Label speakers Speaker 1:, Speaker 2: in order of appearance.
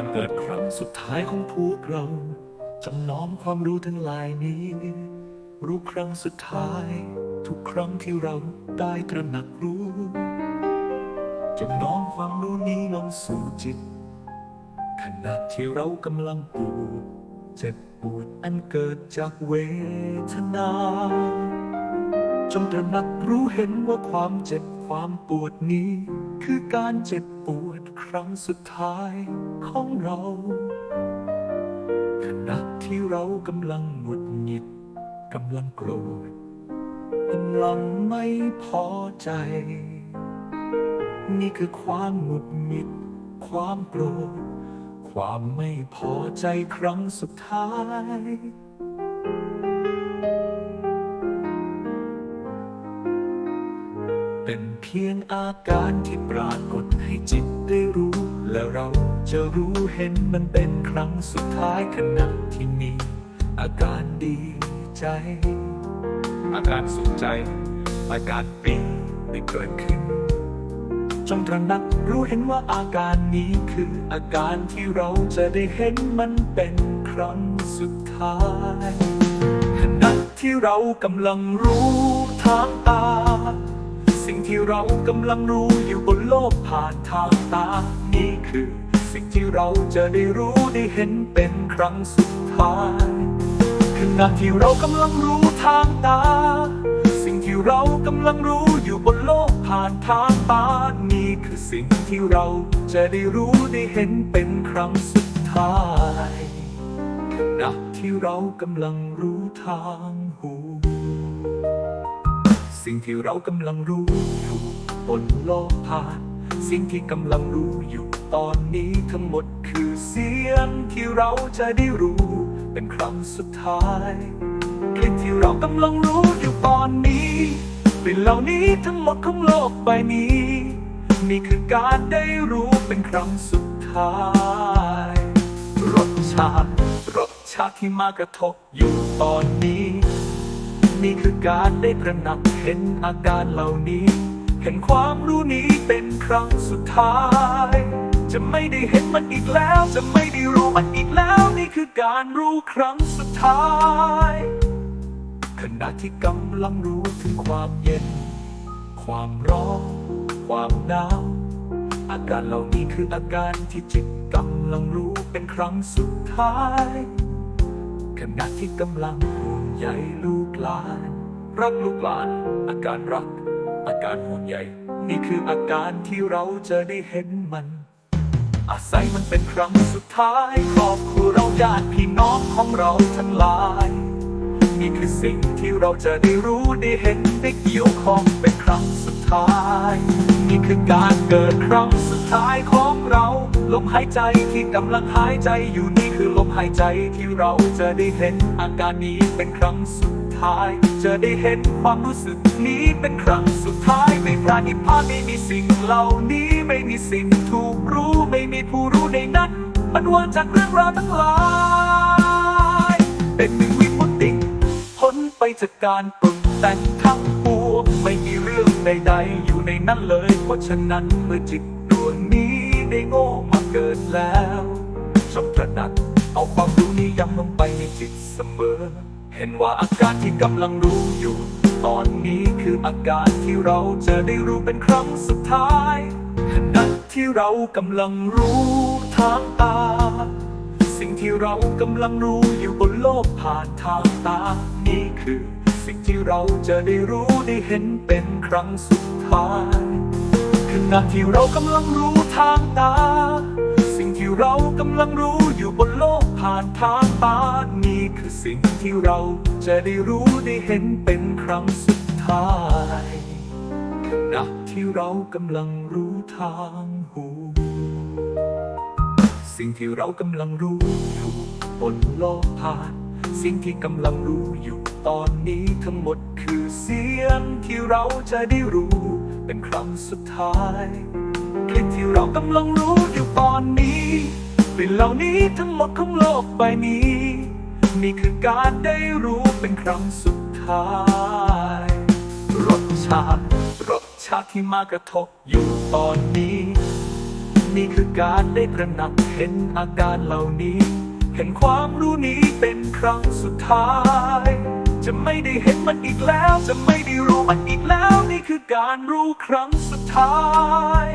Speaker 1: การเกิดครั้งสุดท้ายของพวกเรา จำน้อมความรู้ทั้งหลายนี้ รู้ครั้งสุดท้าย ทุกครั้งที่เราได้ตระหนักรู้จำน้อมความรู้นี้ลงสู่จิต ขณะที่เรากำลังปวดเจ็บปวดอันเกิดจากเวทนา จงตระหนักรู้เห็นว่าความเจ็บความปวดนี้ คือการเจ็บปวดครั้งสุดท้ายของเราขณะที่เรากำลังหงุดหงิดกำลังโกรธกำลังไม่พอใจ นี่คือความหงุดหงิด ความโกรธ ความไม่พอใจครั้งสุดท้าย เป็นเพียงอาการที่ปรากฏให้จิตได้รู้ และเราจะรู้เห็นมันเป็นครั้งสุดท้ายขณะที่มีอาการดีใจ อาการสุขใจ อาการปีได้เกิดขึ้น จงตระหนักรู้เห็นว่าอาการนี้คืออาการที่เราจะได้เห็นมันเป็นครั้งสุดท้าย ขณะที่เรากำลังรู้ทางตา สิ่งที่เรากำลังรู้อยู่บนโลกผ่านทางตา นี่คือ สิ่งที่เราจะได้รู้ได้เห็นเป็นครั้งสุดท้ายขณะที่เรากำลังรู้ทางตา สิ่งที่เรากำลังรู้อยู่บนโลกผ่านทางตา นี่คือสิ่งที่เราจะได้รู้ได้เห็นเป็นครั้งสุดท้ายขณะที่เรากำลังรู้ทางหู สิ่งที่เรากำลังรู้อยู่บนโลกผ่าน สิ่งที่กำลังรู้อยู่ตอนนี้ทั้งหมดคือเสียงที่เราจะได้รู้ เป็นครั้งสุดท้ายคลิปที่เรากำลังรู้อยู่ตอนนี้เป็นเหล่านี้ทั้งหมดของโลกใบนี้นี่คือการได้รู้เป็นครั้งสุดท้าย รสชาติรสชาติที่มากระทบอยู่ตอนนี้ นี่คือการได้ตระหนักเห็นอาการเหล่านี้ เห็นความรู้นี้เป็นครั้งสุดท้าย จะไม่ได้เห็นมันอีกแล้ว จะไม่ได้รู้มันอีกแล้ว นี่คือการรู้ครั้งสุดท้าย ขณะที่กำลังรู้ถึงความเย็น ความร้อน ความหนาวอาการเหล่านี้คืออาการที่จิตกำลังรู้เป็นครั้งสุดท้าย ขณะที่กำลังห่วง ใยลูกหลาน รักลูกหลาน อาการรัก อาการห่วงใยนี่คืออาการที่เราจะได้เห็นมัน อาศัยมันเป็นครั้งสุดท้ายครอบครัวเราญาติพี่น้องของเราทั้งหลายนี่คือสิ่งที่เราจะได้รู้ได้เห็นได้เกี่ยวข้องเป็นครั้งสุดท้าย นี่คือการเกิดครั้งสุด ท้ายของเรา ลมหายใจที่กำลังหายใจอยู่นี่คือลมหายใจที่เราจะได้เห็นอาการนี้เป็นครั้งสุดท้าย จะได้เห็นความรู้สึกนี้เป็นครั้งสุดท้ายไม่ปราณิพานไม่มีสิ่งเหล่านี้ไม่มีสิ่งถูกรู้ไม่มีผู้รู้ในนั้น มันว่างจากเรื่องราวทั้งหลายเป็นหนึ่งวิมุตติพ้นไปจากการปรุงแต่งทั้งปวงไม่มีเรื่องใดๆอยู่ในนั้นเลยเพราะฉะนั้นเมื่อจิตดวง โง่มาเกิดแล้วจงตระหนักเอาความรู้นี้ย้ำลงไปในจิตเสมอ เห็นว่าอาการที่กำลังรู้อยู่ ตอนนี้คืออาการที่เราจะได้รู้เป็นครั้งสุดท้ายขณะที่เรากำลังรู้ทางตา สิ่งที่เรากำลังรู้อยู่บนโลกผ่านทางตา นี่คือ สิ่งที่เราจะได้รู้ได้เห็นเป็นครั้งสุดท้าย ณะที่เรากำลังรู้ทางตา สิ่งที่เรากำลังรู้อยู่บนโลกผ่านทางตา นี่คือสิ่งที่เราจะได้รู้ได้เห็นเป็นครั้งสุดท้ายขณะที่เรากำลังรู้ทางหู สิ่งที่เรากำลังรู้อยู่บนโลกผ่าน สิ่งที่กำลังรู้อยู่ตอนนี้ทั้งหมดคือเสียงที่เราจะได้รู้ เป็นครั้งสุดท้ายคลิปที่เรากำลังรู้อยู่ตอนนี้กลิ่นเหล่านี้ทั้งหมดของโลกใบนี้ นี่คือการได้รู้เป็นครั้งสุดท้าย รสชาติ รสชาติที่มากระทบอยู่ตอนนี้ นี่คือการได้กระหนักเห็นอาการเหล่านี้ เห็นความรู้นี้เป็นครั้งสุดท้าย จะไม่ได้เห็นมันอีกแล้ว จะไม่ได้รู้มัน คือการรู้ครั้งสุดท้าย